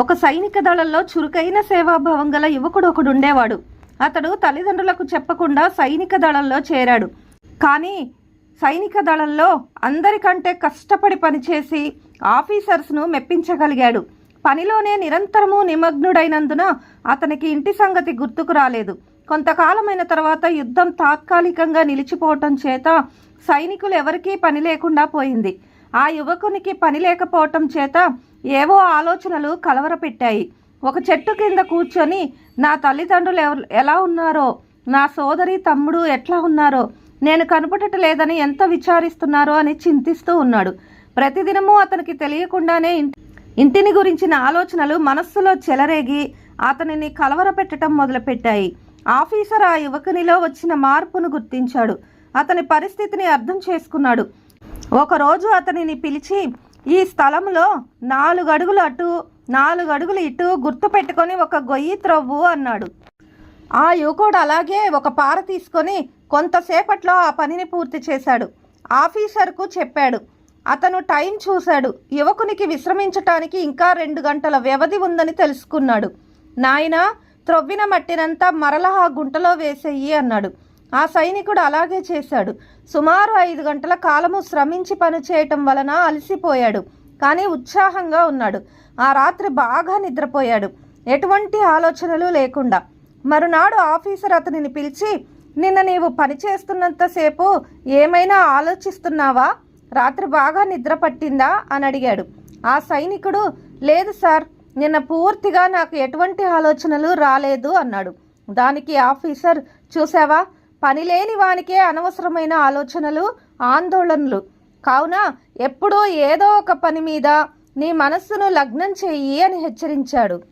ఒక సైనిక దళంలో చురుకైన సేవాభావం గల యువకుడు ఒకడుండేవాడు అతడు తల్లిదండ్రులకు చెప్పకుండా సైనిక దళంలో చేరాడు. కానీ సైనిక దళంలో అందరికంటే కష్టపడి పనిచేసి ఆఫీసర్స్ను మెప్పించగలిగాడు. పనిలోనే నిరంతరము నిమగ్నుడైనందున అతనికి ఇంటి సంగతి గుర్తుకు రాలేదు. కొంతకాలమైన తర్వాత యుద్ధం తాత్కాలికంగా నిలిచిపోవటం చేత సైనికులు ఎవరికీ పని లేకుండా పోయింది. ఆ యువకునికి పని లేకపోవటం చేత ఏవో ఆలోచనలు కలవరపెట్టాయి. ఒక చెట్టు కింద కూర్చొని నా తల్లిదండ్రులు ఎవరు ఎలా ఉన్నారో? నా సోదరి తమ్ముడు ఎట్లా ఉన్నారో? నేను కనపడట లేదని ఎంత విచారిస్తున్నారో? అని చింతిస్తూ ఉన్నాడు. ప్రతిదినము అతనికి తెలియకుండానే ఇంటిని గురించిన ఆలోచనలు మనస్సులో చెలరేగి అతనిని కలవరపెట్టడం మొదలుపెట్టాయి. ఆఫీసర్ ఆ యువకునిలో వచ్చిన మార్పును గుర్తించాడు. అతని పరిస్థితిని అర్థం చేసుకున్నాడు. ఒకరోజు అతనిని పిలిచి ఈ స్థలంలో నాలుగు అడుగులు అటు నాలుగు అడుగులు ఇటు గుర్తు పెట్టుకొని ఒక గొయ్యి త్రవ్వు అన్నాడు. ఆ యువకుడు అలాగే ఒక పార తీసుకొని కొంతసేపట్లో ఆ పనిని పూర్తి చేశాడు. ఆఫీసర్కు చెప్పాడు. అతను టైం చూశాడు. యువకునికి విశ్రమించటానికి ఇంకా రెండు గంటల వ్యవధి ఉందని తెలుసుకున్నాడు. నాయనా త్రవ్విన మట్టినంతా మరలా ఆ గుంటలో వేసేయి అన్నాడు. ఆ సైనికుడు అలాగే చేశాడు. సుమారు ఐదు గంటల కాలము శ్రమించి పనిచేయటం వలన అలసిపోయాడు. కానీ ఉత్సాహంగా ఉన్నాడు. ఆ రాత్రి బాగా నిద్రపోయాడు. ఎటువంటి ఆలోచనలు లేకుండా. మరునాడు ఆఫీసర్ అతనిని పిలిచి నిన్న నీవు పని చేస్తున్నంతసేపు ఏమైనా ఆలోచిస్తున్నావా? రాత్రి బాగా నిద్ర పట్టిందా? అని అడిగాడు. ఆ సైనికుడు లేదు సార్ నిన్న పూర్తిగా నాకు ఎటువంటి ఆలోచనలు రాలేదు అన్నాడు. దానికి ఆఫీసర్ చూసావా పనిలేని వానికే అనవసరమైన ఆలోచనలు ఆందోళనలు. కావున ఎప్పుడూ ఏదో ఒక పని మీద నీ మనస్సును లగ్నం చెయ్యి అని హెచ్చరించాడు.